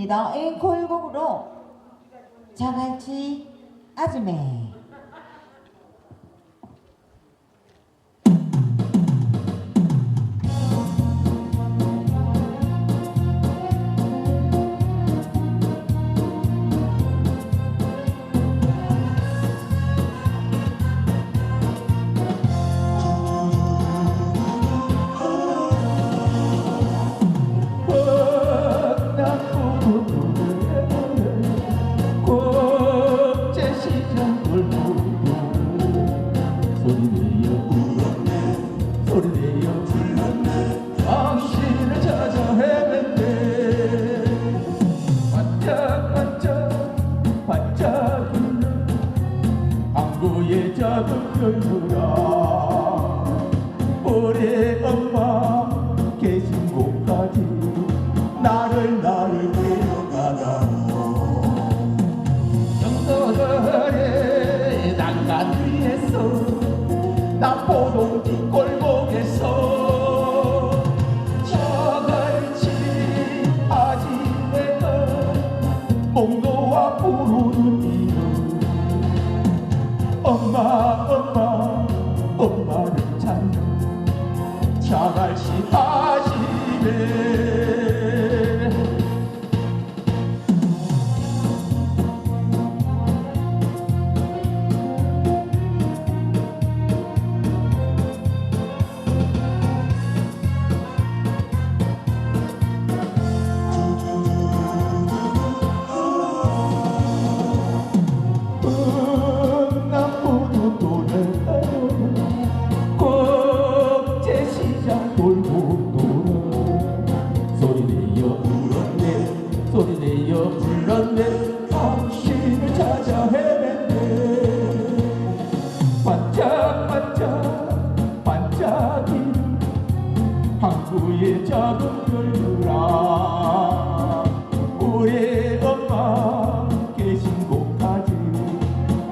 부릅니다. 앵콜곡으로 자갈치 아즈메. 작은 별들아 우리 엄마 계신 곳까지 나를 나를 데려가다오 영도들의 난간 위에서 남포동 뒷골 엄마 엄마 엄마를 찾는 자갈치 소리 내어 불렀네. 당신을 찾아 헤맸네. 반짝반짝 반짝이는 항구의 작은 별들아 우리 엄마 계신 곳까지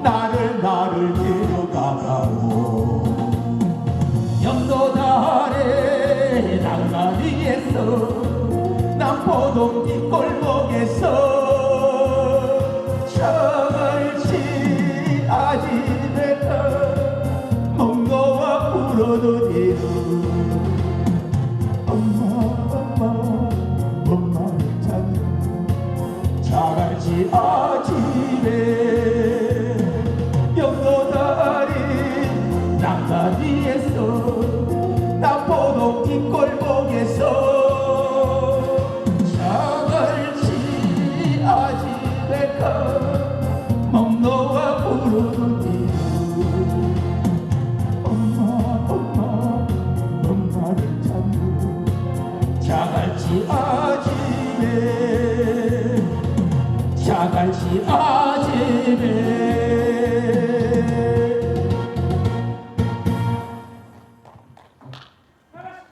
나를 나를 데려가다오. 영도달의 낭만위에서 부르는 이름 엄마 엄마 엄마를 찾는 자갈치 아침에 영도 다리 난간 위에서 아지매 자갈치 아지매